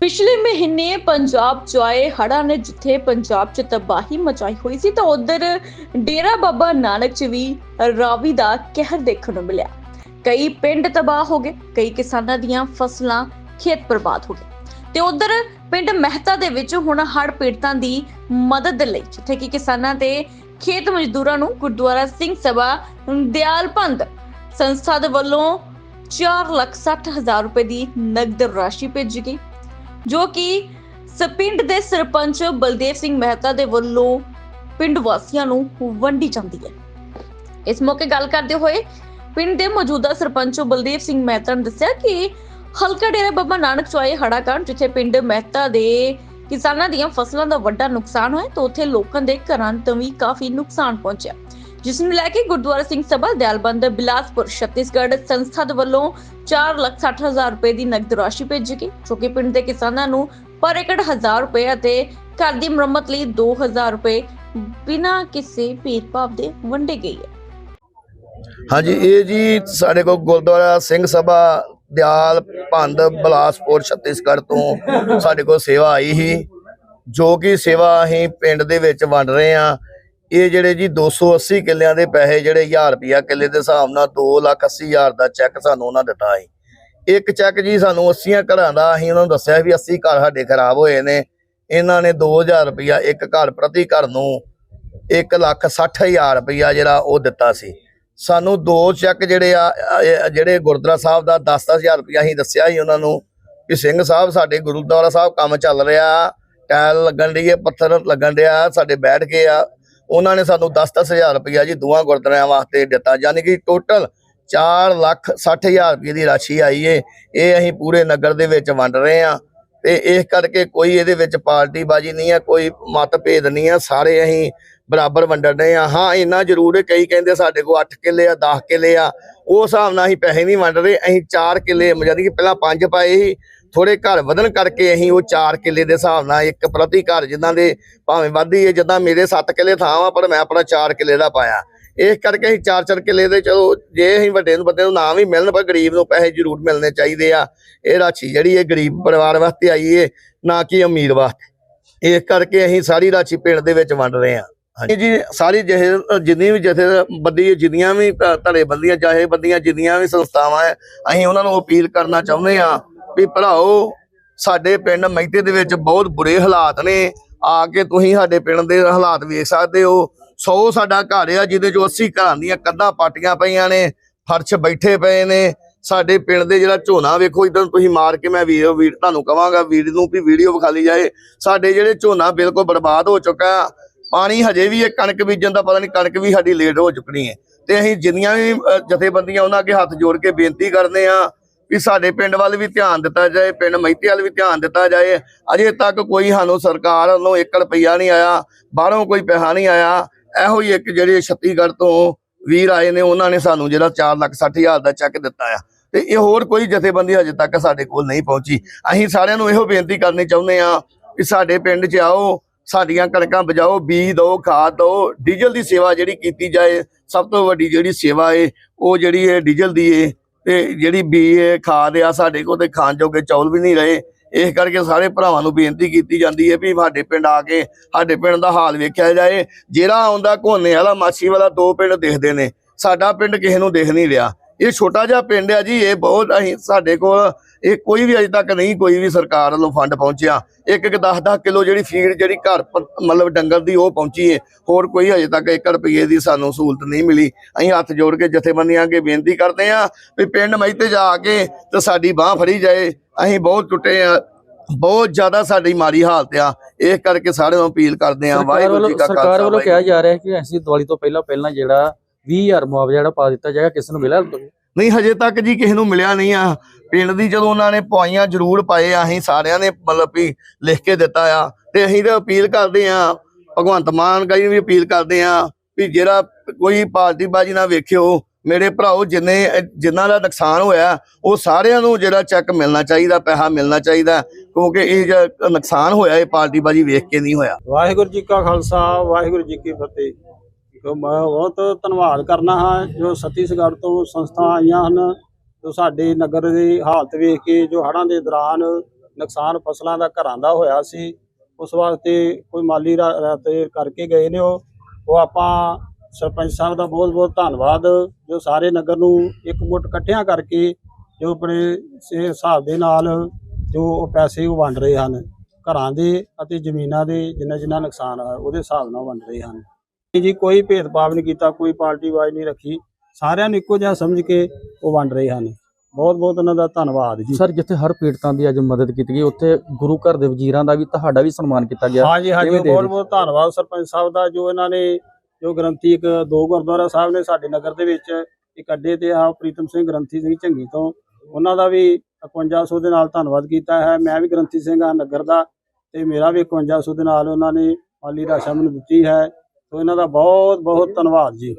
ਪਿਛਲੇ ਮਹੀਨੇ ਪੰਜਾਬ 'ਚ ਆਏ ਹੜ੍ਹਾਂ ਨੇ ਜਿੱਥੇ ਪੰਜਾਬ 'ਚ ਤਬਾਹੀ ਮਚਾਈ ਹੋਈ ਸੀ ਤਾਂ ਉਧਰ ਡੇਰਾ ਬਾਬਾ ਨਾਨਕ 'ਚ ਵੀ ਰਾਵੀ ਦਾ ਕਹਿਰ ਦੇਖਣ ਨੂੰ ਮਿਲਿਆ। ਕਈ ਪਿੰਡ ਤਬਾਹ ਹੋ ਗਏ, ਕਈ ਕਿਸਾਨਾਂ ਦੀਆਂ ਫਸਲਾਂ ਖੇਤ ਬਰਬਾਦ ਹੋ ਗਏ ਤੇ ਉਧਰ ਪਿੰਡ ਮਹਿਤਾ ਦੇ ਵਿੱਚ ਹੁਣ ਹੜ੍ਹ ਪੀੜਤਾਂ ਦੀ ਮਦਦ ਲਈ, ਜਿੱਥੇ ਕਿ ਕਿਸਾਨਾਂ ਤੇ ਖੇਤ ਮਜ਼ਦੂਰਾਂ ਨੂੰ ਗੁਰਦੁਆਰਾ ਸਿੰਘ ਸਭਾ ਦਿਆਲਪੰਦ ਸੰਸਥਾ ਦੇ ਵੱਲੋਂ 4 ਲੱਖ 60 ਹਜ਼ਾਰ ਰੁਪਏ ਦੀ ਨਗਦ ਰਾਸ਼ੀ ਭੇਜੀ ਗਈ। ਜੋ ਕਿ ਸਪਿੰਡ ਦੇ ਸਰਪੰਚ ਬਲਦੇਵ ਸਿੰਘ ਮਹਿਤਾ ਦੇ ਵੱਲੋਂ ਪਿੰਡ ਵਾਸੀਆਂ ਨੂੰ ਵੰਡੀ ਜਾਂਦੀ ਹੈ। ਇਸ ਮੌਕੇ ਗੱਲ ਕਰਦੇ ਹੋਏ ਪਿੰਡ ਦੇ ਮੌਜੂਦਾ ਸਰਪੰਚ ਬਲਦੇਵ ਸਿੰਘ ਮਹਿਤਾ ਨੇ ਦੱਸਿਆ ਕਿ ਹਲਕਾ ਡੇਰਾ ਬਾਬਾ ਨਾਨਕ ਚੋਏ ਹੜਾ ਕਾਂਡ ਜਿੱਥੇ ਪਿੰਡ ਮਹਿਤਾ ਦੇ ਕਿਸਾਨਾਂ ਦੀਆਂ ਫਸਲਾਂ ਦਾ ਵੱਡਾ ਨੁਕਸਾਨ ਹੋਇਆ, ਤਾਂ ਉੱਥੇ ਲੋਕਾਂ ਦੇ ਘਰਾਂ ਤੋਂ ਵੀ ਕਾਫੀ ਨੁਕਸਾਨ ਪਹੁੰਚਿਆ। ਜਿਸ ਨੂੰ ਲੈ ਕੇ ਗੁਰਦੁਆਰਾ ਸਿੰਘ ਸਭਾ ਦਿਆਲਬੰਦ ਬਿਲਾਸਪੁਰ, ਛੱਤੀਸਗੜ੍ਹ ਸੰਸਥਾ ਦੇ ਵੱਲੋਂ 4 ਲੱਖ 60 ਹਜ਼ਾਰ ਰੁਪਏ ਦੀ ਨਗਦ ਰਾਸ਼ੀ ਭੇਜੀ ਗਈ ਜੋ ਕਿ ਪਿੰਡ ਦੇ ਕਿਸਾਨਾਂ ਨੂੰ ਪਰ ਏਕੜ 1000 ਰੁਪਏ ਅਤੇ ਘਰ ਦੀ ਮੁਰੰਮਤ ਲਈ 2000 ਰੁਪਏ ਬਿਨਾਂ ਕਿਸੇ ਭੇਦਭਾਵ ਦੇ ਵੰਡੇ ਗਏ ਹੈ। ਹਾਂਜੀ, ਇਹ ਜੀ ਸਾਡੇ ਕੋਲ ਗੁਰਦੁਆਰਾ ਸਿੰਘ ਸਭਾ ਦਿਆਲ ਭੰਦ ਬਲਾਸਪੁਰ, ਛੱਤੀਸਗੜ੍ਹ ਤੋਂ ਸਾਡੇ ਕੋਲ ਸੇਵਾ ਆਈ ਸੀ, ਜੋ ਕਿ ਸੇਵਾ ਅਸੀਂ ਪਿੰਡ ਦੇ ਵਿੱਚ ਵੰਡ ਰਹੇ ਆ ਇਹ ਜਿਹੜੇ ਜੀ 280 ਕਿੱਲਿਆਂ ਦੇ ਪੈਸੇ ਜਿਹੜੇ 1000 ਰੁਪਿਆ ਕਿੱਲੇ ਦੇ ਹਿਸਾਬ ਨਾਲ 2 ਲੱਖ 80 ਹਜ਼ਾਰ ਦਾ ਚੈੱਕ ਸਾਨੂੰ ਉਹਨਾਂ ਦਿੱਤਾ ਸੀ। ਇੱਕ ਚੈੱਕ ਜੀ ਸਾਨੂੰ 80 ਘਰਾਂ ਦਾ, ਅਸੀਂ ਉਹਨਾਂ ਨੂੰ ਦੱਸਿਆ ਵੀ 80 ਘਰ ਸਾਡੇ ਖਰਾਬ ਹੋਏ ਨੇ। ਇਹਨਾਂ ਨੇ 2000 ਰੁਪਿਆ ਇੱਕ ਘਰ ਪ੍ਰਤੀ ਘਰ ਨੂੰ 1 ਲੱਖ 60 ਹਜ਼ਾਰ ਰੁਪਿਆ ਜਿਹੜਾ ਉਹ ਦਿੱਤਾ ਸੀ। ਸਾਨੂੰ ਦੋ ਚੈੱਕ ਜਿਹੜੇ ਆ ਜਿਹੜੇ ਗੁਰਦੁਆਰਾ ਸਾਹਿਬ ਦਾ 10-10000 ਰੁਪਇਆ ਅਸੀਂ ਦੱਸਿਆ ਸੀ ਉਹਨਾਂ ਨੂੰ ਕਿ ਸਿੰਘ ਸਾਹਿਬ ਸਾਡੇ ਗੁਰਦੁਆਰਾ ਸਾਹਿਬ ਕੰਮ ਚੱਲ ਰਿਹਾ। ਟਾਇਲ ਲੱਗਣ ਦੀ ਹੈ, ਪੱਥਰ ਲੱਗਣ ਰਿਹਾ ਸਾਡੇ ਬੈਠ ਕੇ ਆ। ਉਹਨਾਂ ਨੇ ਸਾਨੂੰ 10-10000 ਰੁਪਇਆ ਜੀ ਦੋਵਾਂ ਗੁਰਦੁਆਰਿਆਂ ਵਾਸਤੇ ਦਿੱਤਾ ਯਾਨੀ ਕਿ ਟੋਟਲ 4 ਲੱਖ 60000 ਰੁਪਏ ਦੀ ਰਾਸ਼ੀ ਆਈ ਏ। ਇਹ ਅਸੀਂ ਪੂਰੇ ਨਗਰ ਦੇ ਵਿੱਚ ਵੰਡ ਰਹੇ ਆ ਤੇ ਇਸ ਕਰਕੇ ਕੋਈ ਇਹਦੇ ਵਿੱਚ ਪਾਰਟੀ ਬਾਜੀ ਨਹੀਂ ਆ ਕੋਈ ਮਤਭੇਦ ਨਹੀਂ ਆ ਸਾਰੇ ਅਸੀਂ ਬਰਾਬਰ ਵੰਡਣ ਰਹੇ ਆ ਹਾਂ, ਇੰਨਾ ਜ਼ਰੂਰ ਕਈ ਕਹਿੰਦੇ ਸਾਡੇ ਕੋਲ 8 ਕਿੱਲੇ ਆ 10 ਕਿੱਲੇ ਆ ਉਹ ਹਿਸਾਬ ਨਾਲ ਅਸੀਂ ਪੈਸੇ ਨਹੀਂ ਵੰਡ ਰਹੇ, ਅਸੀਂ 4 ਕਿੱਲੇ ਮਜਾਦੀ ਕਿ ਪਹਿਲਾਂ 5 ਪਾਏ ਸੀ ਥੋੜੇ ਘਰ ਵਧਣ ਕਰਕੇ ਅਸੀਂ ਉਹ 4 ਕਿੱਲੇ ਦੇ ਹਿਸਾਬ ਨਾਲ ਇੱਕ ਪ੍ਰਤੀ ਘਰ ਜਿੱਦਾਂ ਦੇ ਭਾਵੇਂ ਵਾਧੀ ਹੈ ਜਿੱਦਾਂ ਮੇਰੇ 7 ਕਿੱਲੇ ਥਾਂ ਵਾ, ਪਰ ਮੈਂ ਆਪਣਾ 4 ਕਿੱਲੇ ਦਾ ਪਾਇਆ। ਇਸ ਕਰਕੇ ਅਸੀਂ 4-4 ਕਿੱਲੇ ਦੇ, ਚਲੋ ਜੇ ਅਸੀਂ ਵੱਡੇ ਨੂੰ ਬੰਦੇ ਨੂੰ ਨਾ ਵੀ ਮਿਲਣ, ਪਰ ਗਰੀਬ ਨੂੰ ਪੈਸੇ ਜ਼ਰੂਰ ਮਿਲਣੇ ਚਾਹੀਦੇ ਆ। ਇਹ ਰਾਸ਼ੀ ਜਿਹੜੀ ਇਹ ਗਰੀਬ ਪਰਿਵਾਰ ਵਾਸਤੇ ਆਈ ਏ, ਨਾ ਕਿ ਅਮੀਰ ਵਾਸਤੇ। ਇਸ ਕਰਕੇ ਅਸੀਂ ਸਾਰੀ ਰਾਸ਼ੀ ਪਿੰਡ ਦੇ ਵਿੱਚ ਵੰਡ ਰਹੇ ਹਾਂ ਹਾਂਜੀ। ਜੀ, ਸਾਰੀ ਜਿਹੇ, ਜਿੰਨੀ ਵੀ ਜਥੇਬੰਦੀ ਜਿੰਨੀਆਂ ਵੀ ਧ- ਧੜੇਬੰਦੀਆਂ ਜਥੇਬੰਦੀਆਂ, ਜਿੰਨੀਆਂ ਵੀ ਸੰਸਥਾਵਾਂ ਹੈ, ਅਸੀਂ ਉਹਨਾਂ ਨੂੰ ਅਪੀਲ ਕਰਨਾ ਚਾਹੁੰਦੇ ਆ ਵੀ ਭਰਾਓ, ਸਾਡੇ ਪਿੰਡ ਮਹਿਤੇ ਦੇ ਵਿੱਚ ਬਹੁਤ ਬੁਰੇ ਹਾਲਾਤ ਨੇ। ਆ ਕੇ ਤੁਸੀਂ ਸਾਡੇ ਪਿੰਡ ਦੇ ਹਾਲਾਤ ਵੇਖ ਸਕਦੇ ਹੋ। 100 ਸਾਡਾ ਘਰ ਆ, ਜਿਹਦੇ ਚੋਂ 80 ਘਰਾਂ ਦੀਆਂ ਕੰਧਾਂ ਪਾਟੀਆਂ ਪਈਆਂ ਨੇ, ਫਰਸ਼ ਬੈਠੇ ਪਏ ਨੇ। ਸਾਡੇ ਪਿੰਡ ਦੇ ਜਿਹੜਾ ਝੋਨਾ ਵੇਖੋ, ਇਧਰ ਤੁਸੀਂ ਮਾਰ ਕੇ ਮੈਂ ਵੀਡੀਓ ਵੀਰ ਤੁਹਾਨੂੰ ਕਵਾਂਗਾ, ਵੀਰ ਨੂੰ ਵੀ ਵੀਡੀਓ ਵਿਖਾ ਲਈ ਜਾਏ। ਸਾਡੇ ਜਿਹੜੇ ਝੋਨਾ ਬਿਲਕੁਲ ਬਰਬਾਦ ਹੋ ਚੁੱਕਾ, ਪਾਣੀ ਹਜੇ ਵੀ ਇਹ ਕਣਕ ਬੀਜਣ ਦਾ ਪਤਾ ਨਹੀਂ, ਕਣਕ ਵੀ ਸਾਡੀ ਲੇਟ ਹੋ ਚੁੱਕਣੀ ਹੈ। ਤੇ ਅਸੀਂ ਜਿੰਨੀਆਂ ਵੀ ਜਥੇਬੰਦੀਆਂ ਉਹਨਾਂ ਅੱਗੇ ਹੱਥ ਜੋੜ ਕੇ ਬੇਨਤੀ ਕਰਦੇ ਆ ਵੀ ਸਾਡੇ ਪਿੰਡ ਵੱਲ ਵੀ ਧਿਆਨ ਦਿੱਤਾ ਜਾਏ, ਪਿੰਡ ਮਹਿਤੇ ਵੱਲ ਵੀ ਧਿਆਨ ਦਿੱਤਾ ਜਾਏ। ਅਜੇ ਤੱਕ ਕੋਈ ਸਾਨੂੰ ਸਰਕਾਰ ਵੱਲੋਂ ਇੱਕ ਰੁਪਈਆ ਨਹੀਂ ਆਇਆ, ਬਾਹਰੋਂ ਕੋਈ ਪੈਸਾ ਨਹੀਂ ਆਇਆ। ਇਹੋ ਹੀ ਇੱਕ ਜਿਹੜੇ ਛੱਤੀਗੜ੍ਹ ਤੋਂ ਵੀਰ ਆਏ ਨੇ, ਉਹਨਾਂ ਨੇ ਸਾਨੂੰ ਜਿਹੜਾ 4 ਲੱਖ 60 ਹਜ਼ਾਰ ਦਾ ਚੈੱਕ ਦਿੱਤਾ ਆ। ਤੇ ਇਹ ਹੋਰ ਕੋਈ ਜਥੇਬੰਦੀ ਹਜੇ ਤੱਕ ਸਾਡੇ ਕੋਲ ਨਹੀਂ ਪਹੁੰਚੀ। ਅਸੀਂ ਸਾਰਿਆਂ ਨੂੰ ਇਹੋ ਬੇਨਤੀ ਕਰਨੀ ਚਾਹੁੰਦੇ ਆ ਕਿ ਸਾਡੇ ਪਿੰਡ 'ਚ ਆਓ, ਸਾਡੀਆਂ ਕਣਕਾਂ ਬਜਾਓ ਬੀਜ ਦਿਓ, ਖਾਦ ਦਿਓ। ਡੀਜ਼ਲ ਦੀ ਸੇਵਾ ਜਿਹੜੀ ਕੀਤੀ ਜਾਏ, ਸਭ ਤੋਂ ਵੱਡੀ ਜਿਹੜੀ ਸੇਵਾ ਏ, ਉਹ ਜਿਹੜੀ ਹੈ ਡੀਜ਼ਲ ਦੀ ਏ। ਤੇ ਜਿਹੜੀ ਬੀ ਏ ਖਾਦ ਆ ਸਾਡੇ ਕੋਲ ਤੇ ਖਾਣ ਜੋਗੇ ਚੌਲ ਵੀ ਨਹੀਂ ਰਹੇ। ਇਸ ਕਰਕੇ ਸਾਰੇ ਭਰਾਵਾਂ ਨੂੰ ਬੇਨਤੀ ਕੀਤੀ ਜਾਂਦੀ ਹੈ ਵੀ ਸਾਡੇ ਪਿੰਡ ਆ ਕੇ ਸਾਡੇ ਪਿੰਡ ਦਾ ਹਾਲ ਵੇਖਿਆ ਜਾਏ। ਜਿਹੜਾ ਆਉਂਦਾ ਘੋਨੇ ਵਾਲਾ ਮਾਛੀ ਵਾਲਾ ਦੋ ਪਿੰਡ ਦੇਖਦੇ ਨੇ। ਸਾਡਾ ਪਿੰਡ ਕਿਸੇ ਨੂੰ ਦੇਖ ਨਹੀਂ ਰਿਹਾ। ਇਹ ਛੋਟਾ ਜਿਹਾ ਪਿੰਡ ਆ ਜੀ, ਇਹ ਬਹੁਤ ਅਸੀਂ ਸਾਡੇ ਕੋਲ ਇਹ ਕੋਈ ਵੀ ਅਜੇ ਤੱਕ ਨਹੀਂ ਕੋਈ ਵੀ ਸਰਕਾਰ ਵੱਲੋਂ ਫੰਡ ਪਹੁੰਚਿਆ। ਇੱਕ ਇੱਕ 10-10 ਕਿਲੋ ਜਿਹੜੀ ਫੀਡ ਜਿਹੜੀ ਘਰ ਮਤਲਬ ਡੰਗਰ ਦੀ ਉਹ ਪਹੁੰਚੀ ਹੈ ਹੋਰ ਕੋਈ ਅਜੇ ਤੱਕ 1 ਰੁਪਏ ਦੀ ਸਾਨੂੰ ਸਹੂਲਤ ਨਹੀਂ ਮਿਲੀ। ਅਸੀਂ ਹੱਥ ਜੋੜ ਕੇ ਜਥੇਬੰਦੀਆਂ ਅੱਗੇ ਬੇਨਤੀ ਕਰਦੇ ਹਾਂ ਵੀ ਪਿੰਡ ਮਹਿਤੇ ਜਾ ਕੇ ਤੇ ਸਾਡੀ ਬਾਹ ਫੜੀ ਜਾਏ। ਅਸੀਂ ਬਹੁਤ ਟੁੱਟੇ ਆ ਬਹੁਤ ਜ਼ਿਆਦਾ ਸਾਡੀ ਮਾੜੀ ਹਾਲਤ ਆ। ਇਸ ਕਰਕੇ ਸਾਰਿਆਂ ਨੂੰ ਅਪੀਲ ਕਰਦੇ ਆ ਸਰਕਾਰ ਵਾਹਿਗੁਰੂ ਜੀ ਵੱਲੋਂ ਕਾ ਸਰਕਾਰ ਖਾਲਸਾ ਵੱਲੋਂ ਵਾਹਿਗੁਰੂ ਕਿਹਾ ਜਾ ਰਿਹਾ ਹੈ ਕਿ ਅਸੀਂ ਦੀਵਾਲੀ ਤੋਂ ਪਹਿਲਾਂ ਪਹਿਲਾਂ ਜਿਹੜਾ 20000 ਮੁਆਵਜ਼ਾ ਜਿਹੜਾ ਪਾ ਦਿੱਤਾ ਜਾਏਗਾ ਕਿਸ ਨੂੰ ਮਿਲਿਆ? ਨਹੀਂ, ਹਜੇ ਤੱਕ ਜੀ ਕਿਸੇ ਨੂੰ ਮਿਲਿਆ ਨਹੀਂ ਆ। ਪਿੰਡ ਦੀ ਜਦੋਂ ਉਹਨਾਂ ਨੇ ਪਵਾਈਆਂ ਜ਼ਰੂਰ ਪਾਏ ਆ ਅਸੀਂ ਸਾਰਿਆਂ ਨੇ ਮਤਲਬ ਵੀ ਲਿਖ ਕੇ ਦਿੱਤਾ ਆ। ਤੇ ਅਸੀਂ ਤਾਂ ਅਪੀਲ ਕਰਦੇ ਆ, ਭਗਵੰਤ ਮਾਨ ਗਾਈ ਵੀ ਅਪੀਲ ਕਰਦੇ ਆ ਵੀ ਜਿਹੜਾ ਕੋਈ ਪਾਰਟੀ ਬਾਜੀ ਨਾ ਵੇਖਿਓ, ਮੇਰੇ ਭਰਾਓ, ਜਿੰਨੇ ਜਿਨ੍ਹਾਂ ਦਾ ਨੁਕਸਾਨ ਹੋਇਆ, ਉਹ ਸਾਰਿਆਂ ਨੂੰ ਜਿਹੜਾ ਚੈੱਕ ਮਿਲਣਾ ਚਾਹੀਦਾ, ਪੈਸਾ ਮਿਲਣਾ ਚਾਹੀਦਾ, ਕਿਉਂਕਿ ਇਹ ਜਿਹੜਾ ਨੁਕਸਾਨ ਹੋਇਆ, ਇਹ ਪਾਰਟੀ ਬਾਜੀ ਵੇਖ ਕੇ ਨਹੀਂ ਹੋਇਆ। ਵਾਹਿਗੁਰੂ ਜੀ ਕਾ ਖਾਲਸਾ, ਵਾਹਿਗੁਰੂ ਜੀ ਕੀ ਫਤਿਹ। ਮੈਂ ਬਹੁਤ ਧੰਨਵਾਦ ਕਰਨਾ ਹਾਂ ਜੋ ਛੱਤੀਸਗੜ੍ਹ ਤੋਂ ਸੰਸਥਾ ਆਈਆਂ ਹਨ, ਜੋ ਸਾਡੇ ਨਗਰ ਦੀ ਹਾਲਤ ਵੇਖ ਕੇ, ਜੋ ਹੜ੍ਹਾਂ ਦੇ ਦੌਰਾਨ ਨੁਕਸਾਨ ਫਸਲਾਂ ਦਾ ਘਰਾਂ ਦਾ ਹੋਇਆ ਸੀ, ਉਸ ਵਾਸਤੇ ਕੋਈ ਮਾਲੀ ਰਾ- ਕਰਕੇ ਗਏ ਨੇ ਉਹ। ਉਹ ਆਪਾਂ ਸਰਪੰਚ ਸਾਹਿਬ ਦਾ ਬਹੁਤ ਬਹੁਤ ਧੰਨਵਾਦ, ਜੋ ਸਾਰੇ ਨਗਰ ਨੂੰ ਇੱਕ ਮੁੱਠ ਇਕੱਠਿਆਂ ਕਰਕੇ ਜੋ ਆਪਣੇ ਸੇ, ਹਿਸਾਬ ਦੇ ਨਾਲ ਜੋ ਉਹ ਪੈਸੇ ਉਹ ਵੰਡ ਰਹੇ ਹਨ। ਘਰਾਂ ਦੇ ਅਤੇ ਜ਼ਮੀਨਾਂ ਦੇ ਜਿੰਨਾ ਜਿੰਨਾ ਨੁਕਸਾਨ ਹੈ ਉਹਦੇ ਹਿਸਾਬ ਨਾਲ ਵੰਡ ਰਹੇ ਹਨ। ਜੀ ਕੋਈ ਭੇਦਭਾਵ ਨਹੀਂ ਕੀਤਾ ਕੋਈ ਪਾਰਟੀ ਵਾਜ ਨਹੀਂ ਰੱਖੀ। ਸਾਰਿਆਂ ਨੂੰ ਇੱਕੋ ਜਿਹਾ ਸਮਝ ਕੇ ਉਹ ਵੰਡ ਰਹੇ ਹਨ। ਬਹੁਤ ਬਹੁਤ ਉਹਨਾਂ ਦਾ ਧੰਨਵਾਦ ਜੀ। ਸਰ ਜਿੱਥੇ ਹਰ ਪੀੜਤਾਂ ਦੀ ਅੱਜ ਮਦਦ ਕੀਤੀ ਗਈ ਉੱਥੇ ਗੁਰੂ ਘਰ ਦੇ ਵਜ਼ੀਰਾਂ ਦਾ ਵੀ ਤੁਹਾਡਾ ਵੀ ਸਨਮਾਨ ਕੀਤਾ ਗਿਆ। ਹਾਂਜੀ ਹਾਂਜੀ ਬਹੁਤ? ਬਹੁਤ ਧੰਨਵਾਦ ਸਰਪੰਚ ਸਾਹਿਬ ਦਾ ਜੋ ਇਹਨਾਂ ਨੇ ਜੋ ਗ੍ਰੰਥੀ ਇੱਕ ਦੋ ਗੁਰਦੁਆਰਾ ਸਾਹਿਬ ਨੇ ਸਾਡੇ ਨਗਰ ਦੇ ਵਿੱਚ ਇੱਕ ਅੱਡੇ ਤੇ ਆ ਪ੍ਰੀਤਮ ਸਿੰਘ ਗ੍ਰੰਥੀ ਸਿੰਘ ਝੰਗੀ ਤੋਂ। ਉਹਨਾਂ ਦਾ ਵੀ 5100 ਦੇ ਨਾਲ ਧੰਨਵਾਦ ਕੀਤਾ ਹੈ। ਮੈਂ ਵੀ ਗ੍ਰੰਥੀ ਸਿੰਘ ਆ ਨਗਰ ਦਾ ਤੇ ਮੇਰਾ ਵੀ 5100 ਦੇ ਨਾਲ ਉਹਨਾਂ ਨੇ ਮਾਲੀ ਰਾਸ਼ਾ ਮੈਨੂੰ ਦਿੱਤੀ ਹੈ। ਸੋ ਇਹਨਾਂ ਦਾ ਬਹੁਤ ਬਹੁਤ ਧੰਨਵਾਦ ਜੀ।